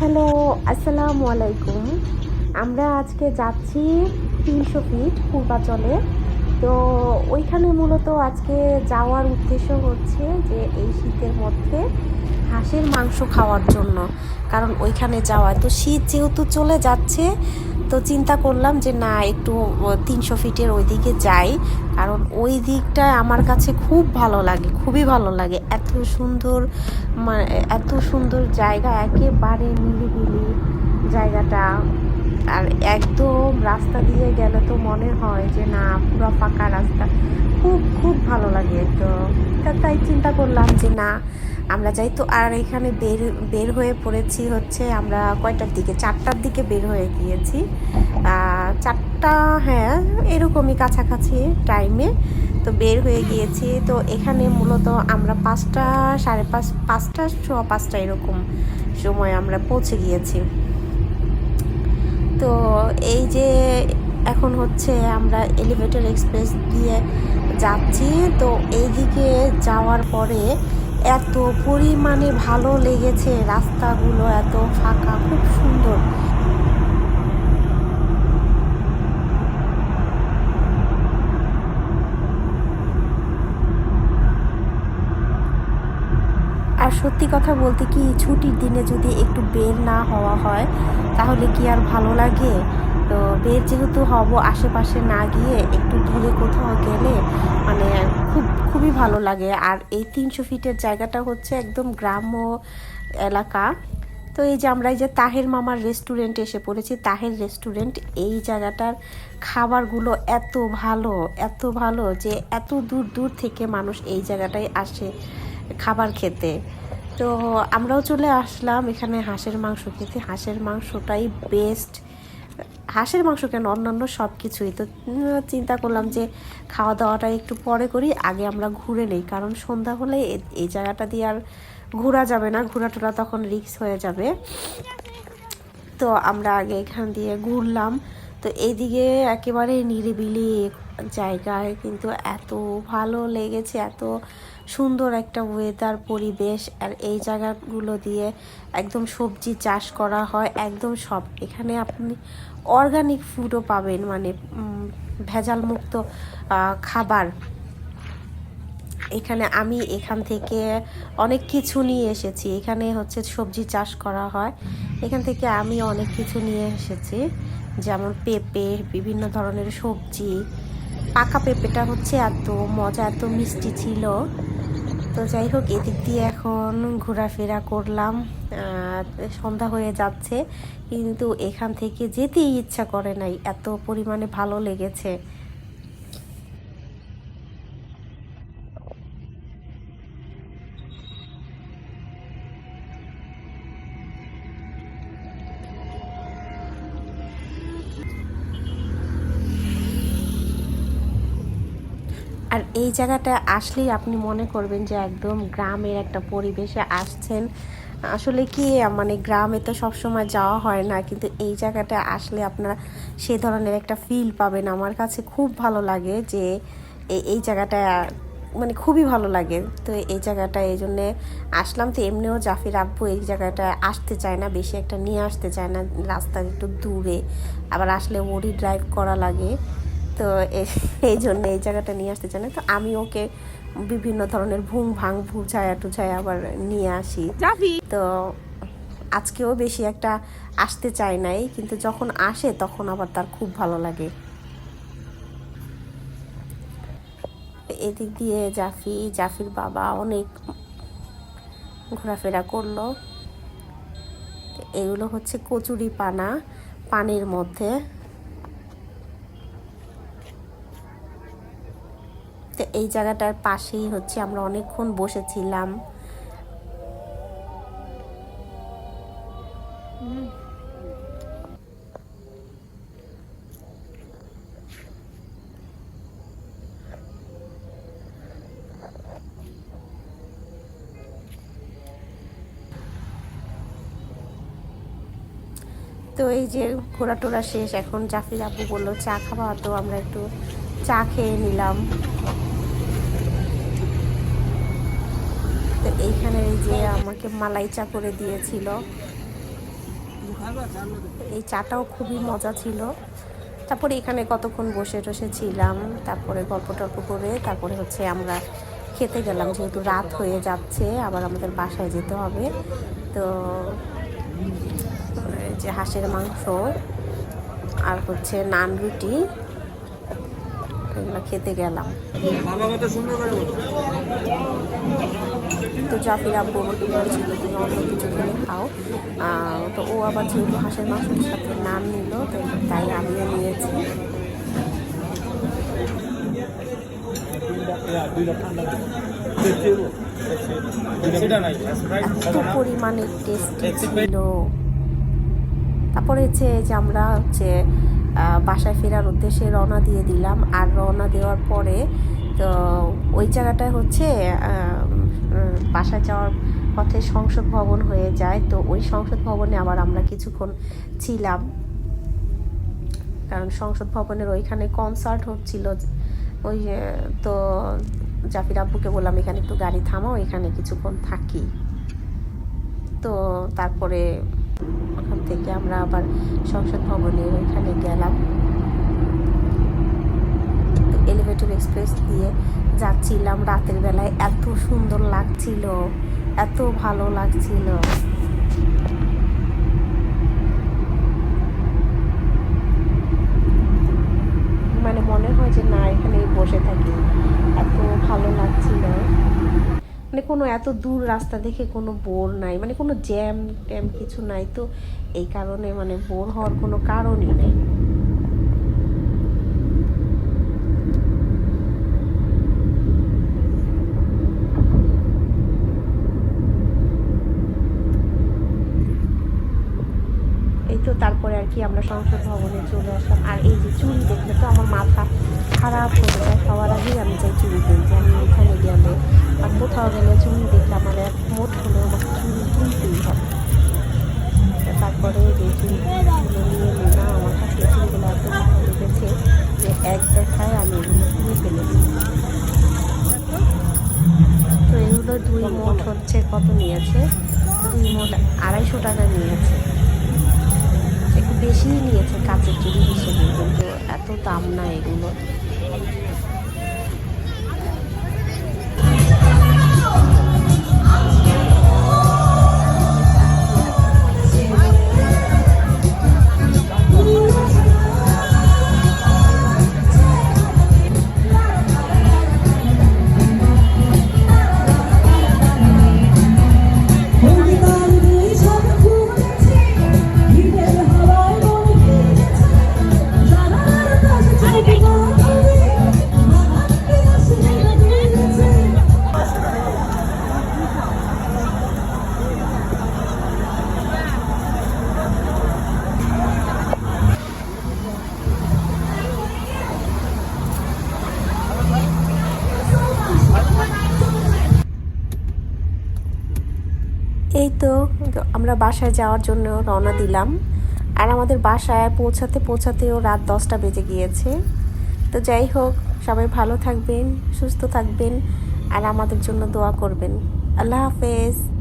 Hello, আসসালামু আলাইকুম। আমরা আজকে যাচ্ছি তিনশো ফিট পূর্বাচলে। তো ওইখানে মূলত আজকে যাওয়ার উদ্দেশ্য হচ্ছে যে এই শীতের মধ্যে হাঁসের মাংস খাওয়ার জন্য। কারণ ওইখানে যাওয়া। তো শীত যেহেতু চলে যাচ্ছে তো চিন্তা করলাম যে না, একটু তিনশো ফিটের ওই দিকে যাই। কারণ ওই দিকটা আমার কাছে খুব ভালো লাগে, খুবই ভালো লাগে। এত সুন্দর এত সুন্দর জায়গা, একেবারে নিরিবিলি জায়গাটা। আর একদম রাস্তা দিয়ে গেলে তো মনে হয় যে, না, পুরো ফাঁকা রাস্তা। খুব খুব ভালো লাগে তো। তাই চিন্তা করলাম যে, না, আমরা যাই তো। আর এখানে বের বের হয়ে পড়েছি হচ্ছে আমরা কয়টার দিকে? চারটার দিকে বের হয়ে গিয়েছি। চারটা হ্যাঁ এরকমই কাছাকাছি টাইমে তো বের হয়ে গিয়েছি। তো এখানে মূলত আমরা পাঁচটা, সাড়ে পাঁচ, পাঁচটা, সোয়া পাঁচটা এরকম সময় আমরা পৌঁছে গিয়েছি। তো এই যে এখন হচ্ছে আমরা এলিভেটর এক্সপ্রেস দিয়ে যাচ্ছি, তো এইদিকে যাওয়ার পরে এত পরিমাণে ভালো লেগেছে, রাস্তাগুলো এত ফাঁকা, খুব সুন্দর। আর সত্যি কথা বলতে কি, ছুটির দিনে যদি একটু বের না হওয়া হয়, তাহলে কি আর ভালো লাগে? তো বের যেহেতু হব আশেপাশে না গিয়ে একটু দূরে কোথাও গেলে মানে খুব, খুবই ভালো লাগে। আর এই তিনশো ফিটের জায়গাটা হচ্ছে একদম গ্রাম্য এলাকা। তো এই যে আমরা এই যে তাহের মামার রেস্টুরেন্টে এসে পড়েছি, তাহের রেস্টুরেন্ট এই জায়গাটার খাবারগুলো এত ভালো এত ভালো যে এত দূর দূর থেকে মানুষ এই জায়গাটায় আসে। খাবার খেতে। তো আমরাও চলে আসলাম এখানে হাঁসের মাংস খেতে। হাঁসের মাংসটাই বেস্ট হাঁসের মাংস কেন? অন্যান্য সব কিছুই। তো চিন্তা করলাম যে খাওয়া দাওয়াটা একটু পরে করি, আগে আমরা ঘুরে নেই। কারণ সন্ধ্যা হলে এই জায়গাটা দিয়ে আর ঘোরা যাবে না। ঘোরা টোরা তখন রিক্স হয়ে যাবে। তো আমরা আগে এখান দিয়ে ঘুরলাম। তো এইদিকে একেবারে নিরিবিলি জায়গায়। কিন্তু এত ভালো লেগেছে, এত সুন্দর একটা ওয়েদার পরিবেশ, আর এই জায়গাগুলো দিয়ে একদম সবজি চাষ করা হয়, একদম সব। এখানে আপনি অর্গানিক ফুডও পাবেন মানে ভেজাল মুক্ত খাবার। এখানে আমি এখান থেকে অনেক কিছু নিয়ে এসেছি। এখানে হচ্ছে সবজি চাষ করা হয়। এখান থেকে আমি অনেক কিছু নিয়ে এসেছি। যেমন পেঁপে, বিভিন্ন ধরনের সবজি। পাকা পেঁপেটা হচ্ছে এত মজা, এত মিষ্টি ছিল। তো যাই হোক, এদিক দিয়ে এখন ঘোরাফেরা করলাম। সন্ধ্যা হয়ে যাচ্ছে, কিন্তু এখান থেকে যেতেই ইচ্ছা করে নাই। এত পরিমাণে ভালো লেগেছে। আর এই জায়গাটা আসলেই আপনি মনে করবেন যে একদম গ্রামের একটা পরিবেশে আসছেন। আসলে কি মানে গ্রামে তো সবসময় যাওয়া হয় না, কিন্তু এই জায়গাটা আসলে আপনারা সে ধরনের একটা ফিল পাবেন। আমার কাছে খুব ভালো লাগে যে এই জায়গাটা মানে খুবই ভালো লাগে। তো এই জায়গাটা, এই জন্যে আসলাম। তো এমনিও জাফির আব্বু এই জায়গাটা আসতে চায় না, বেশি একটা নিয়ে আসতে চায় না। রাস্তা একটু দূরে। আবার আসলে ওরই ড্রাইভ করা লাগে। তো এই জন্য এই জায়গাটা নিয়ে আসতে চায় না। তো আমি ওকে বিভিন্ন ধরনের ভুং ভাং ভু ভুঝায়া টুঝায় আবার নিয়ে আসি। জাফি তো আজকেও বেশি একটা আসতে চায় নাই কিন্তু যখন আসে তখন আবার তার খুব ভালো লাগে। এদিক দিয়ে জাফি জাফির বাবা অনেক ঘোরাফেরা করল। এগুলো হচ্ছে কচুরি পানা পানির মধ্যে। তো এই জায়গাটার পাশেই হচ্ছে আমরা অনেকক্ষণ বসেছিলাম। তো এই যে ঘোরা টোরা শেষ, এখন জাফির আব্বু বলল, চা খাওয়া তো আমরা একটু চা খেয়ে নিলাম। এইখানে এই যে আমাকে মালাই চা করে দিয়েছিল। এই চাটাও খুবই মজা ছিল। তারপরে এখানে কতক্ষণ বসে টসে ছিলাম, তারপরে গল্প টল্প করে, তারপরে হচ্ছে আমরা খেতে গেলাম। যেহেতু রাত হয়ে যাচ্ছে, আবার আমাদের বাসায় যেতে হবে। তো যে হাঁসের মাংস আর হচ্ছে নান রুটি। এগুলো খেতে গেলাম। তো জাফির আব্বু আমাকে বলছিল তুমি অন্য কিছু কিনে খাও। তো ও আবার যেহেতু হাঁসের মাংসের সাথে নাম নিল তো তাই আমিও নিয়েছি। এত পরিমাণে টেস্টি ছিল। তারপরে হচ্ছে যে আমরা হচ্ছে বাসায় ফেরার উদ্দেশ্যে রওনা দিয়ে দিলাম। আর রওনা দেওয়ার পরে তো ওই জায়গাটায় হচ্ছে বাসায় যাওয়ার পথে সংসদ ভবন হয়ে যায়। তো ওই সংসদ ভবনে আবার আমরা কিছুক্ষণ ছিলাম। কারণ সংসদ ভবনের ওইখানে কনসার্ট হচ্ছিল। ওই তো জাফির আব্বুকে বললাম, এখানে একটু গাড়ি থামাও, এখানে কিছুক্ষণ থাকি। তো তারপরে ওখান থেকে আমরা আবার সংসদ ভবনে ওইখানে গেলাম। এলিভেটর এক্সপ্রেস দিয়ে যাচ্ছিলাম রাতের বেলায়। এত সুন্দর লাগছিল, এত ভালো লাগছিল। মানে মনে হয় যে না এখানে বসে থাকি। এত ভালো লাগছিল। মানে কোনো এত দূর রাস্তা দেখে কোনো বোর নাই মানে কোনো জ্যাম ট্যাম কিছু নাই তো এই কারণে মানে বোর হওয়ার কোনো কারণই নেই। এই তো তারপরে আর কি আমরা সংসদ ভবনে চলে আসলাম। আর এই যে চুরি দেখলে তো আমার মাথা খারাপ হয়ে যায়, সবার আগেই আমি চাই চুড়ি কিনতে কোথাও গেলে চুড়ি দেখলে আমার এক মোট হলেও আমাকে চুড়ি কিনতেই হবে। তারপরে যে চুড়িগুলো নিয়ে নিলাম আমার কাছে এই চুড়িগুলো এত ভালো লেগেছে যে এক দেখায় আমি এগুলো কিনে ফেলেছি। তো এগুলো দুই মোট হচ্ছে কত নিয়েছে? দুই মোট আড়াইশো টাকা নিয়েছে। একটু বেশিই নিয়েছে কাঁচের চুড়ি হিসেবে, কিন্তু এত দাম না এগুলো এই তো, আমরা বাসায় যাওয়ার জন্য রওনা দিলাম। আর আমাদের বাসায় পৌঁছাতে পৌঁছাতেও রাত দশটা বেজে গিয়েছে। তো যাই হোক, সবাই ভালো থাকবেন, সুস্থ থাকবেন, আর আমাদের জন্য দোয়া করবেন। আল্লাহ হাফেজ।